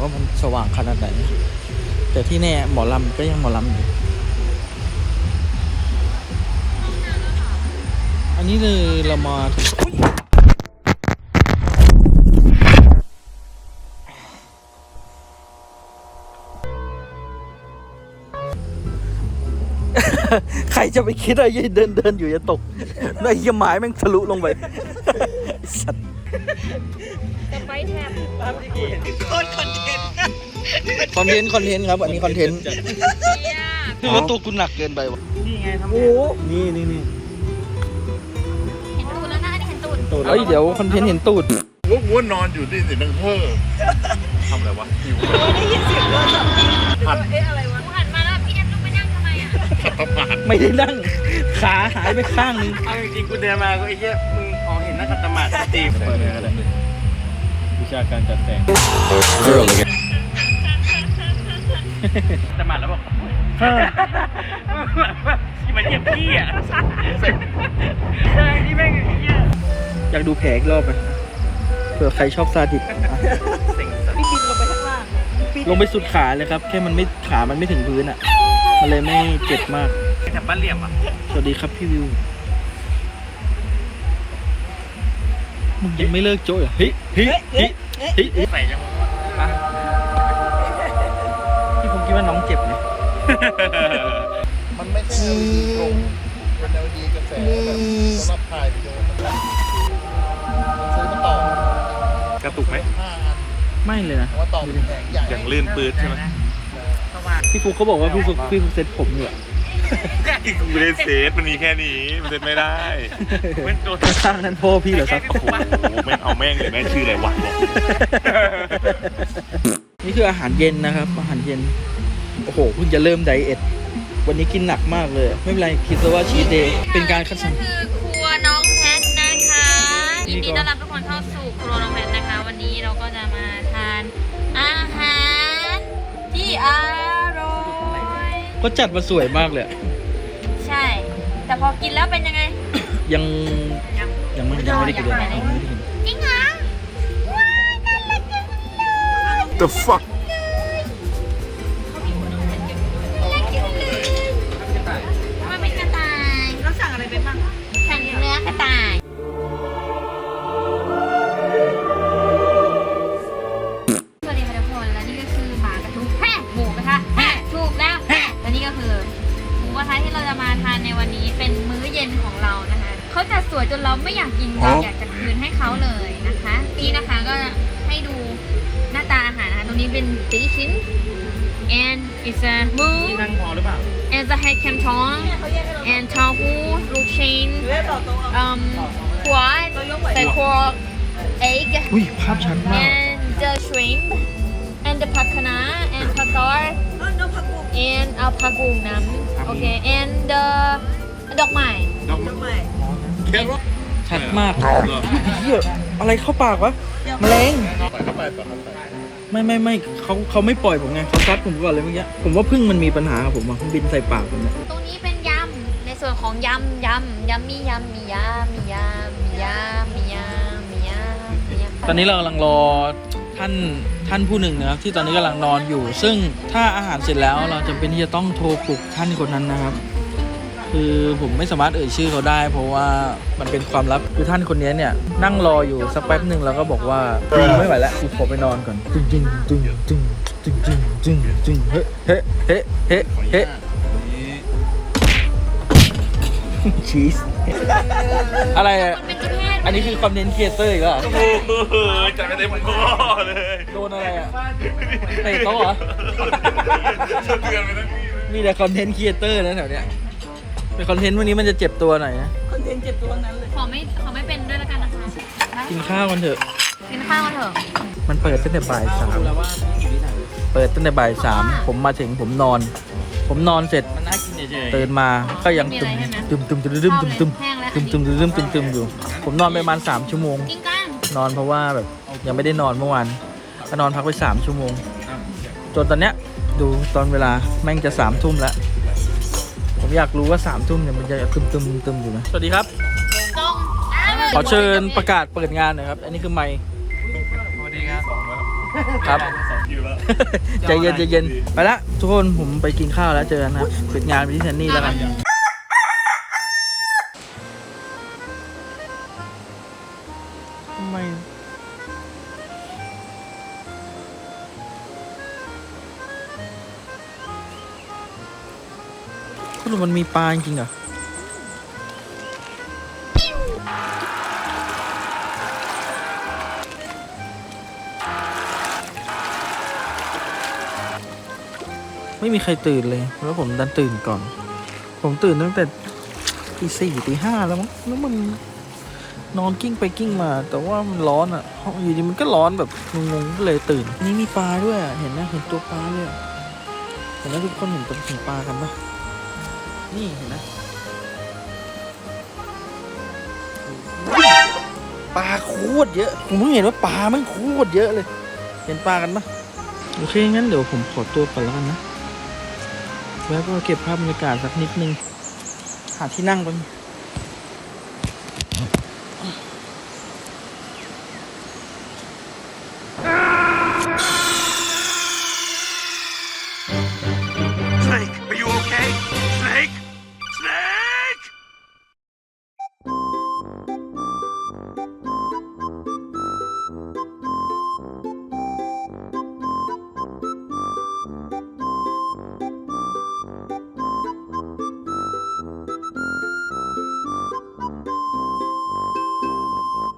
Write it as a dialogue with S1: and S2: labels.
S1: ว่ามันสว่างขนาดไหน แต่ที่แน่หมอลำก็ยังหมอลำอยู่ อันนี้เลยเรามา ใครจะไปคิดอะไรเดินเดินอยู่จะตกไอ้เหี้ยไม้แม่งทะลุลงไปไอ้สัตว์
S2: สไปแทบ
S1: คอนเทนต์คอนเทนต์ครับ อันนี้คอนเทนต์
S2: เนี่ย
S1: คือว่าตัวกูหนักเกินไปวะ
S3: นี่ไงทำ
S1: โอ้นี่นี่นี่
S2: เห็นตูดแล้วนะอันนี้เห็นตูด
S1: ตูดเอ้ยเดี๋ยวคอนเทนต์เห็นตูด
S4: วุ้นวุ้นนอนอยู่ที่สินังเพ้อทำอะไรวะหิว
S2: เอ๊ะอะไรวะกูหันมาแล้ว อะ
S4: ขัดตะปาด
S1: ไม่ได้นั่ง ขาหายไปข้างนึง
S3: เอาจริงๆกูเดินมาก็ไอ้เหี้ยมึงอ๋อเห็นนักขัตมาดสตีฟเปิดเลยก็ได้วิชาการจัดแต่งตมาดแล้วบอกที่มันเยี่ยมพี่อะใช่ที่แม่งไอ้เหี้ย
S1: อยากดูแผลอีกรอบไหมเผื่อใครชอบซาดิส
S3: เซ็งสัส
S1: ลงไปสุดขาเลยครับ แค่มันไม่ขามันไม่ถึงพื้นอะ มันเลยไม่เจ็บมาก
S3: แถบบ้านเหลี่ยมอะ
S1: สวัสดีครับพี่วิว มึงยังไม่เลิกโจ้ยเหรอเฮ้ยเฮ้ยเฮ้ยเฮ้ยเฮ้ย
S3: ใส่จังวะ
S1: พี่ผมคิดว่าน้องเจ็บนะ
S4: มันไม่ใช่ LED ตรงเป็น LED กระแสแบบสำหรับถ่ายวิดีโอมันซื้อมาต่อก
S3: ระตุกไหม
S4: ห้าอัน
S1: ไม่เลยนะ
S4: เพราะว่าต่อเป็นแผงใหญ่
S3: อย่างลื่นปืดใช่ไหมส ว่าง
S1: พี่ฟุกเขาบอกว่าพี่ฟุกพี่ฟุกเซ็ตผมอยู่อะ
S3: กูไม่ได้เซตมันมีแค่นี้มันเซตไม่ได้เป็นตัว
S1: ข้างนั้นพ่อพี่เหรอครับ
S3: โอ้โหแม่งเอาแม่งเลยแม่งชื่ออะไรวะบอก
S1: นี่คืออาหารเย็นนะครับ อาหารเย็นโอ้โหเพิ่งจะเริ่มไดเอทวันนี้กินหนักมากเลย ไม่เป็นไรคิดซะว่าชีเดย์เป็นการคัดสรร
S2: นี่คือครัวน้องแพทนะคะ
S1: นี่
S2: ยิน
S1: ก็
S2: ดีต้อนรับทุกคนเข้าสู่ครัวน้องแพทนะคะ วันนี้เราก็จะมาทานอาหารที่อร่อย
S1: ก็จัดมาสวยมากเลยอะ
S2: ใช่ แต่พอกินแล้วเป็นยังไง
S1: ยัง
S2: ยัง
S1: ยังไม่ยังไม่ได้กินเลยยังไม่ได้กิน
S2: จริงเหรอว้ายน่ารักจังเลย
S4: The fuck
S2: เขาเลยนะคะ นี่นะคะก็ให้ดูหน้าตาอาหารนะคะ ตรงนี้เป็นตีชิ้น and it's a หมู
S3: ที่นั่งพอหรือเปล่า
S2: and the head cam chong and ชาฮูลูกชิ้น um ขวดใส่ครัว egg
S1: อุ้ยภาพชัดมาก
S2: and the shrimp and the pakana and pakar and เอาผักบุ้งน้ำโอเค and the ดอกไม้
S3: ดอกไม้แค่รถ
S1: ชัดมากเฮียอะไรเข้าปากวะแมลง
S4: ใส่เข้าไปต่อเข้าไป
S1: ไม่ไม่ไม่เขาเขาไม่ปล่อยผมไงเขาซัดผมก่อนเลยเมื่อกี้ผมว่าพึ่งมันมีปัญหากับผมอะมันบินใส่ปากผมเนี่ย
S2: ตรงนี้เป็นยำในส่วนของยำยำยำมียำมียำมียำมียำมียำมียำมียำ
S1: ตอนนี้เรากำลังรอท่านท่านผู้หนึ่งนะครับที่ตอนนี้กำลังนอนอยู่ ซึ่งถ้าอาหารเสร็จแล้วเราจำเป็นที่จะต้องโทรปลุกท่านคนนั้นนะครับ คือผมไม่สามารถเอ่ยชื่อเขาได้ เพราะว่ามันเป็นความลับคือท่านคนนี้เนี่ยนั่งรออยู่สักแป๊บหนึ่งแล้วก็บอกว่ากูไม่ไหวแล้วกูขอไปนอนก่อนจึงจึงจึงจึงจึงจึงจึงจึงเฮ้เฮ้เฮ้เฮ้เฮ้ชีสอะไรอะ
S2: คนเป็นเจ้าแพทย์
S1: อันนี้คือคอนเทนต์ครีเอเตอร์อีกแล้วเหรอ
S3: โอ้โหจัดไปเต็มคอเลย
S1: โดนอะไรอะเตะโต๊ะเหรอ
S3: สะเทือนไปทั้งนี้เลย
S1: มีแต่คอนเทนต์ครีเอเตอร์นะแถวเนี้ย เป็นคอนเทนต์วันนี้มันจะเจ็บตัวหน่อยนะ
S2: ขอไม่ขอไม่เป็นด้วยแล้วกันนะคะ
S1: กินข้าวกันเถอะ
S2: กินข้าวกันเถอะ
S1: มันเปิดตั้งแต่บ่ายสามเปิดตั้งแต่บ่ายสามผมมาถึงผมนอน ผมนอนเสร็จ
S3: มันน่ากินเฉย
S1: ตื่นมาก็ยังตึมตึมตึมตึมตึมตึมตึมตึมตึมตึมตึมตึมตึมอยู่ ผมนอนไปประมาณสามชั่วโมง
S2: กินกัน
S1: นอนเพราะว่าแบบยังไม่ได้นอนเมื่อวานก็นอนพักไปสามชั่วโมง จนตอนเนี้ยดูตอนเวลาแม่งจะสามทุ่มแล้ว ผมอยากรู้ว่าสามทุ่มเนี่ยมันจะตึมตึมตึมอยู่ไหมสวัสดีครับ
S2: ตรง
S1: ขอเชิญประกาศเปิดงานหน่อยครับ อันนี้คือไมค์
S3: สวัสดีครับ
S1: ครับ
S3: อยู่แล้ว
S1: ใจเย็นใจเย็นไปละทุกคนผมไปกินข้าวแล้วเจอกันนะครับปิดงานไปที่แซนนี่แล้วกัน คุณมันมีปลาจริงเหรอไม่มีใครตื่นเลย แล้วผมดันตื่นก่อน ผมตื่นตั้งแต่ตีสี่ตีห้าแล้วมั้งแล้วมันนอนกิ้งไปกิ้งมา แต่ว่ามันร้อนอะห้องอยู่ดีมันก็ร้อนแบบงงๆก็เลยตื่น นี่มีปลาด้วยเห็นนะเห็นตัวปลาเลยเห็นไหมทุกคนเห็นตัวเห็นปลากันปะ นี่เห็นไหมปลาโคตรเยอะผมเพิ่งเห็นว่าปลามันโคตรเยอะเลย เห็นปลากันปะโอเคงั้นเดี๋ยวผมขอตัวก่อนแล้วกันนะ แล้วก็เก็บภาพบรรยากาศสักนิดนึง หาที่นั่งก่อน